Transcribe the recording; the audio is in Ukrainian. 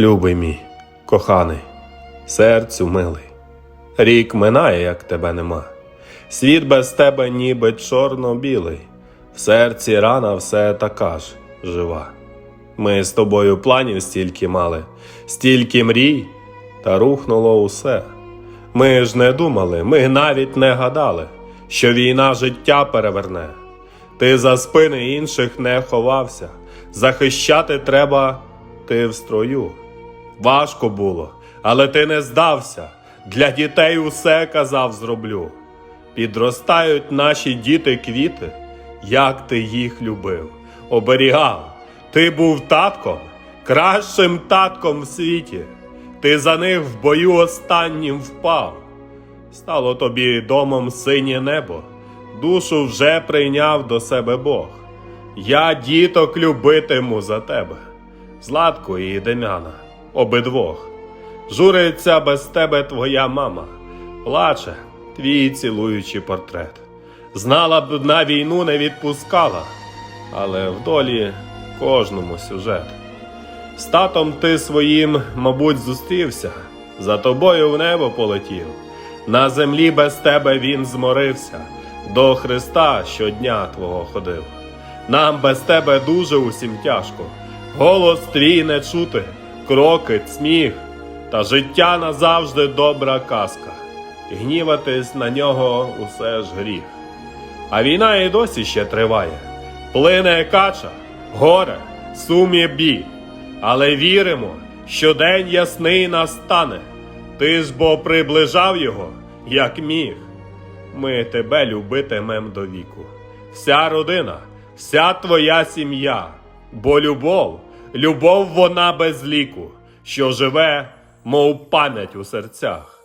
Любий мій, коханий, серцю милий, рік минає, як тебе нема. Світ без тебе ніби чорно-білий, в серці рана все така ж жива. Ми з тобою планів стільки мали, стільки мрій, та рухнуло усе. Ми ж не думали, ми навіть не гадали, що війна життя переверне. Ти за спини інших не ховався, захищати треба ти в строю. Важко було, але ти не здався. Для дітей усе казав зроблю. Підростають наші діти квіти, як ти їх любив, оберігав. Ти був татком, кращим татком в світі. Ти за них в бою останнім впав. Стало тобі домом синє небо, душу вже прийняв до себе Бог. Я діток любитиму за тебе, Златку і Дем'яна, обидвох. Журиться без тебе твоя мама, плаче твій цілуючий портрет. Знала б на війну не відпускала, але в долі кожному сюжет. З татом ти своїм, мабуть, зустрівся, за тобою в небо полетів. На землі без тебе він зморився, до Христа щодня твого ходив. Нам без тебе дуже усім тяжко, голос твій не чути, кроки, сміх, та життя назавжди добра казка. Гніватись на нього усе ж гріх. А війна і досі ще триває. Плине кача, горе, сумі бій. Але віримо, що день ясний настане. Ти ж бо приближав його, як міг. Ми тебе любитимем до віку. Вся родина, вся твоя сім'я. Бо любов, любов вона без ліку, що живе, мов пам'ять у серцях.